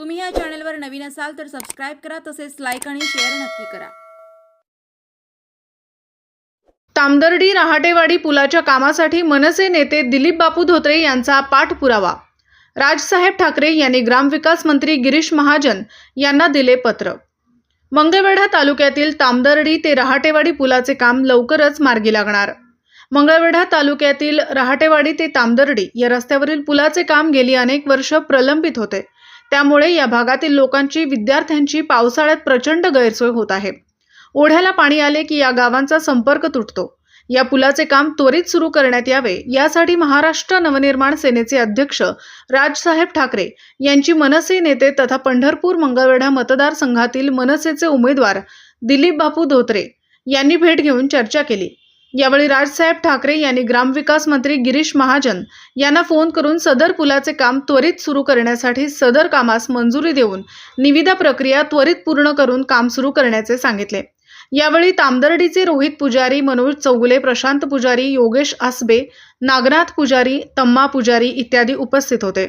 तुम्ही या चॅनलवर नवीन असाल तर सबस्क्राईब करा तसेच लाईक आणि शेअर नक्की करा. तामदर्डी रहाटेवाडी पुलाच्या कामासाठी मनसे नेते दिलीप बापू धोत्रे यांचा पाठपुरावा. राजसाहेब ठाकरे यांनी ग्रामविकास मंत्री गिरीश महाजन यांना दिले पत्र. मंगळवेढा तालुक्यातील तामदर्डी ते रहाटेवाडी पुलाचे काम लवकरच मार्गी लागणार. मंगळवेढा तालुक्यातील रहाटेवाडी ते तामदर्डी या रस्त्यावरील पुलाचे काम गेली अनेक वर्ष प्रलंबित होते. त्यामुळे या भागातील लोकांची विद्यार्थ्यांची पावसाळ्यात प्रचंड गैरसोय होत आहे. ओढ्याला पाणी आले की या गावांचा संपर्क तुटतो. या पुलाचे काम त्वरित सुरू करण्यात यावे यासाठी महाराष्ट्र नवनिर्माण सेनेचे अध्यक्ष राजसाहेब ठाकरे यांची मनसे नेते तथा पंढरपूर मंगळवेढा मतदारसंघातील मनसेचे उमेदवार दिलीप बापू धोत्रे यांनी भेट घेऊन चर्चा केली. यावेळी राजसाहेब ठाकरे यांनी ग्रामविकास मंत्री गिरीश महाजन यांना फोन करून सदर पुलाचे काम त्वरित सुरू करण्यासाठी सदर कामास मंजुरी देऊन निविदा प्रक्रिया त्वरित पूर्ण करून काम सुरू करण्याचे सांगितले. यावेळी तामदर्डीचे रोहित पुजारी मनोज चौगुले प्रशांत पुजारी योगेश आसबे नागनाथ पुजारी तम्मा पुजारी इत्यादी उपस्थित होते.